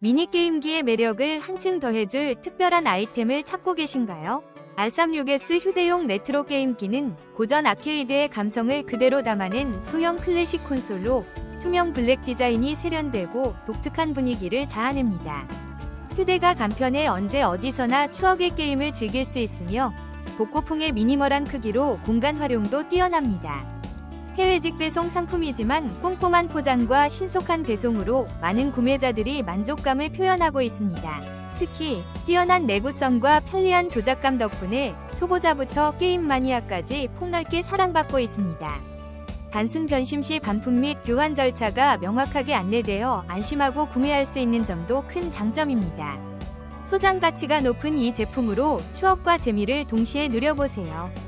미니게임기의 매력을 한층 더해줄 특별한 아이템을 찾고 계신가요? R36S 휴대용 레트로 게임기는 고전 아케이드의 감성을 그대로 담아낸 소형 클래식 콘솔로 투명 블랙 디자인이 세련되고 독특한 분위기를 자아냅니다. 휴대가 간편해 언제 어디서나 추억의 게임을 즐길 수 있으며 복고풍의 미니멀한 크기로 공간 활용도 뛰어납니다. 해외 직 배송 상품이지만 꼼꼼한 포장과 신속한 배송으로 많은 구매자들이 만족감을 표현하고 있습니다. 특히 뛰어난 내구성과 편리한 조작감 덕분에 초보자부터 게임 마니아까지 폭넓게 사랑받고 있습니다. 단순 변심 시 반품 및 교환 절차가 명확하게 안내되어 안심하고 구매할 수 있는 점도 큰 장점입니다. 소장 가치가 높은 이 제품으로 추억과 재미를 동시에 누려보세요.